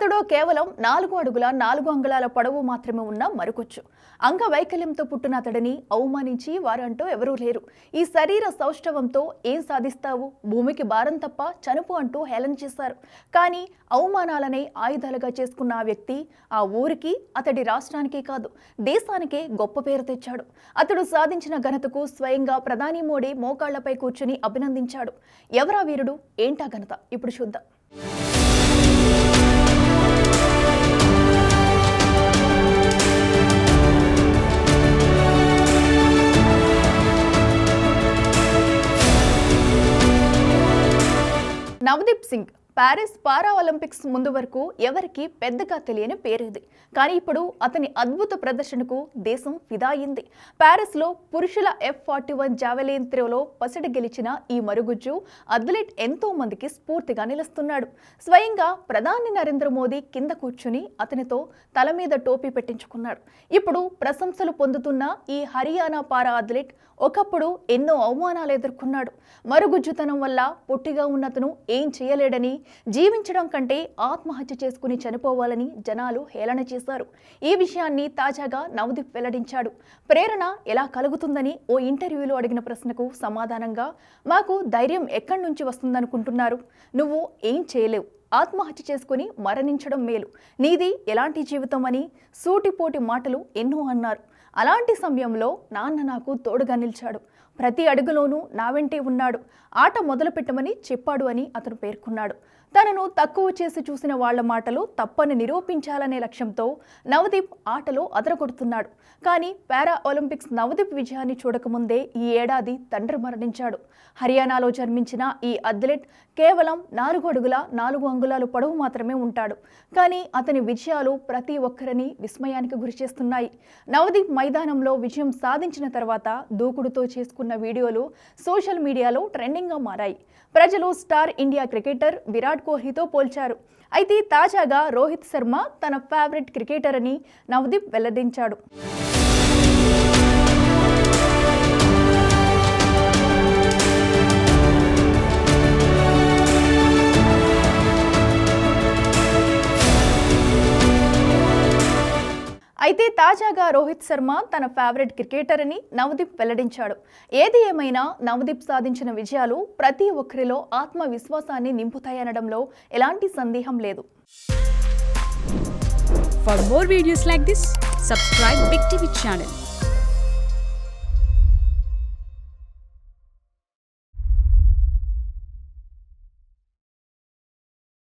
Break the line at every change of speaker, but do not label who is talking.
అతడు కేవలం నాలుగు అడుగుల నాలుగు అంగుళాల పొడవు మాత్రమే ఉన్న మరుగుజ్జు అంగవైకల్యంతో పుట్టిన అతడిని అవమానించి వారంటూ ఎవరూ లేరు. ఈ శరీర సౌష్ఠవంతో ఏం సాధిస్తావు? భూమికి భారం తప్ప చనుపు అంటూ హేళన చేశారు. కానీ అవమానాలనే ఆయుధాలుగా చేసుకున్న ఆ వ్యక్తి ఆ ఊరికి అతడి రాష్ట్రానికే కాదు దేశానికే గొప్ప పేరు తెచ్చాడు. అతడు సాధించిన ఘనతకు స్వయంగా ప్రధాని మోడీ మోకాళ్ళపై కూర్చుని అభినందించాడు. ఎవరా వీరుడు? ఏంటా ఘనత? ఇప్పుడు చూద్దాం. Navdeep Singh Paris para Olympics ముందు వరకు ఎవరికీ పెద్దగా తెలియని పేరుది. కానీ ఇప్పుడు అతని అద్భుత ప్రదర్శనకు దేశం ఫిదా అయింది ప్యారిస్లో పురుషుల ఎఫ్ ఫార్టీ వన్ జావెలిన్ త్రోలో పసిడి గెలిచిన ఈ మరుగుజ్జు అథ్లెట్ ఎంతో మందికి స్ఫూర్తిగా నిలుస్తున్నాడు. స్వయంగా ప్రధాని నరేంద్ర మోదీ కింద కూర్చుని అతనితో తల మీద టోపీ పెట్టించుకున్నాడు. ఇప్పుడు ప్రశంసలు పొందుతున్న ఈ హరియానా పారా అథ్లెట్ ఒకప్పుడు ఎన్నో అవమానాలు ఎదుర్కొన్నాడు. మరుగుజ్జుతనం వల్ల పొట్టిగా ఉన్నతను ఏం చేయలేడని జీవించడం కంటే ఆత్మహత్య చేసుకుని చనిపోవాలని జనాలు హేళన చేశారు. ఈ విషయాన్ని తాజాగా నవదీప్ వెల్లడించాడు. ప్రేరణ ఎలా కలుగుతుందని ఓ ఇంటర్వ్యూలో అడిగిన ప్రశ్నకు సమాధానంగా మాకు ధైర్యం ఎక్కడి నుంచి వస్తుందనుకుంటున్నారు? నువ్వు ఏం చేయలేవు. ఆత్మహత్య చేసుకుని మరణించడం మేలు. నీది ఎలాంటి జీవితం అని సూటిపోటి మాటలు ఎన్నో అన్నారు. అలాంటి సమయంలో నాన్న నాకు తోడుగా నిలిచాడు. ప్రతి అడుగులోనూ నా వెంటే ఉన్నాడు. ఆట మొదలు పెట్టమని చెప్పాడు అని అతను పేర్కొన్నాడు. తనను తక్కువ చేసి చూసిన వాళ్ళ మాటలు తప్పని నిరూపించాలనే లక్ష్యంతో నవదీప్ ఆటలో అదరగొడుతున్నాడు. కానీ పారా ఒలింపిక్స్ నవదీప్ విజయాన్ని చూడకముందే ఈ ఏడాది తండ్రి మరణించాడు. హర్యానాలో జన్మించిన ఈ అథ్లెట్ కేవలం నాలుగు అడుగుల నాలుగు అంగుళాలు పొడవు మాత్రమే ఉంటాడు. కానీ అతని విజయాలు ప్రతి ఒక్కరిని విస్మయానికి గురిచేస్తున్నాయి నవదీప్ మైదానంలో విజయం సాధించిన తర్వాత దూకుడుతో చేసుకున్న వీడియోలు సోషల్ మీడియాలో ట్రెండింగ్గా మారాయి. ప్రజలు స్టార్ ఇండియా క్రికెటర్ విరాట్ కోహ్లీతో పోల్చారు. అయితే తాజాగా రోహిత్ శర్మ తన ఫేవరెట్ క్రికెటర్ అని నవదీప్ వెల్లడించాడు. అయితే తాజాగా రోహిత్ శర్మ తన ఫేవరెట్ క్రికెటర్ అని నవదీప్ వెల్లడించాడు. ఏది ఏమైనా నవదీప్ సాధించిన విజయాలు ప్రతి ఒక్కరిలో ఆత్మవిశ్వాసాన్ని నింపుతాయనడంలో ఎలాంటి సందేహం లేదు.
For more videos like this subscribe Big TV channel